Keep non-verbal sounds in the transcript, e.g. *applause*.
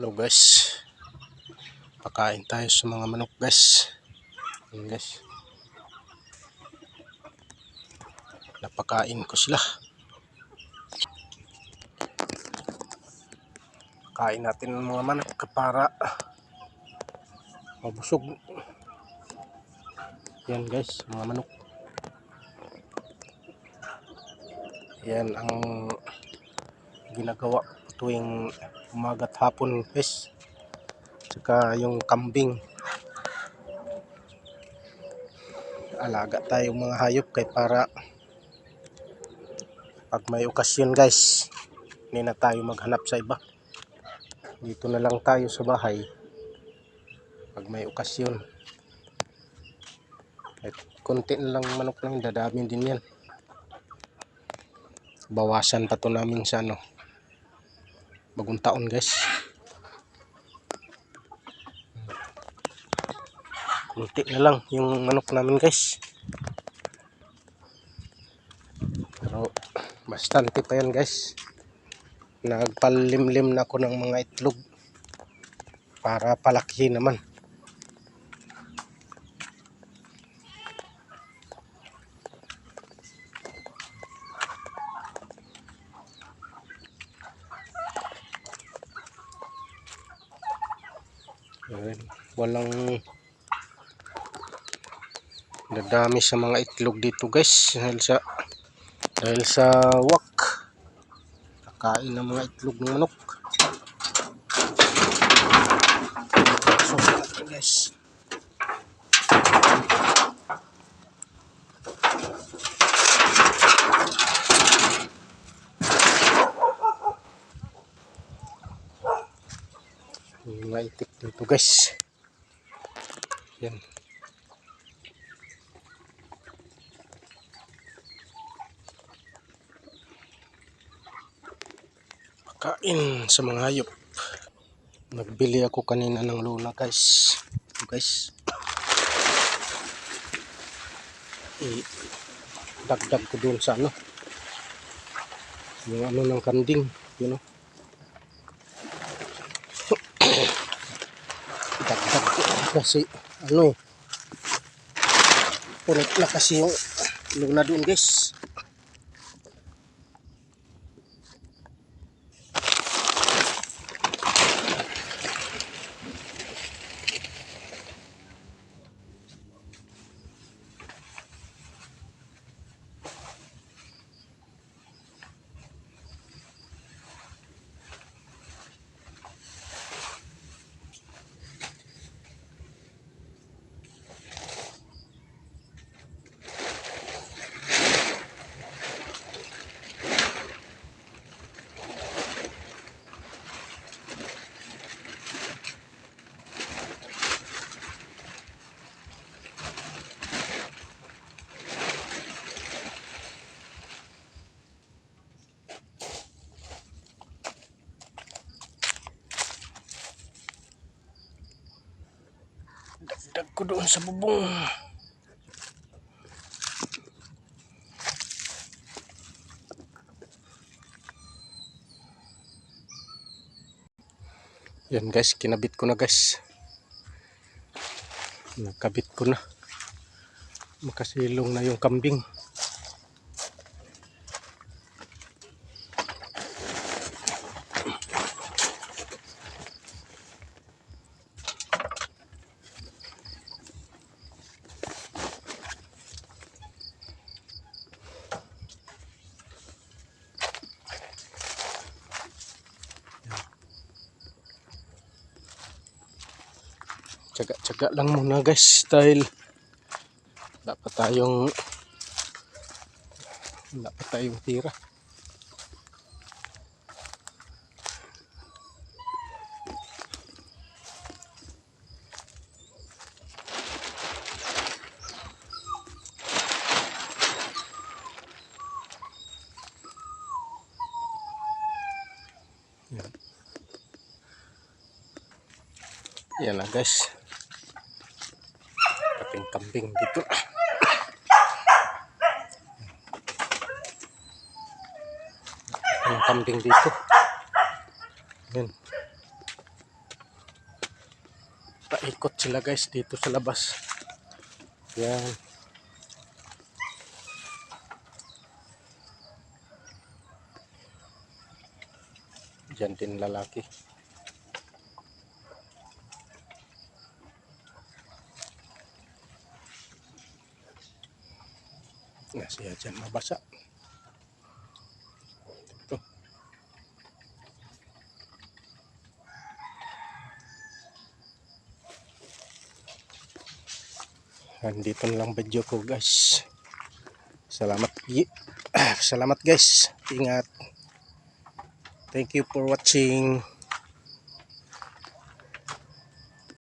Hello guys. Pakain tayo sa mga manok guys. Ayan guys. Napakain ko sila. Pakain natin ng mga manok para mabusog. Yan guys, mga manok. Yan ang ginagawa tuwing umaga at hapon guys. Tsaka yung kambing. Alaga tayong mga hayop kay para pag may okasyon guys, hindi na tayo maghanap sa iba. Dito na lang tayo sa bahay pag may okasyon. At konti lang manok lang, dadami din yan. Bawasan pa to namin sa ano, bagong taon guys. Kunti na lang yung manok namin guys. Pero bastante pa yan guys. Nagpalimlim na ako ng mga itlog para palaki naman. Ayan, walang dadami sa mga itlog dito guys. Dahil sa dahil sa wak kakain ng mga itlog ng manok. So guys Yung mga itik dito guys yan kain sa mga hayop. Nagbili ako kanina ng luna guys. Ito, guys. I dagdag ko doon sa ano. Yung ano ng kanding. You know. Dagdag kasi ano. Purot na kasi yung luna doon guys. Dagdag ko doon sa bubong. Yan guys, kinabit ko na guys. Nakabit ko na. Makasilong na yung kambing. Tsaga-tsaga lang muna guys dahil wala pa tayong wala pa tayong tira. Yan. Lang guys. Kambing. Ating kambing dito. Yan. Paikot sila guys dito sa labas. Yan. Diyan din lalaki. Nasiya dyan mabasa. Ito. Nandito na lang video ko guys. Salamat. *clears throat* Salamat guys. Ingat. Thank you for watching.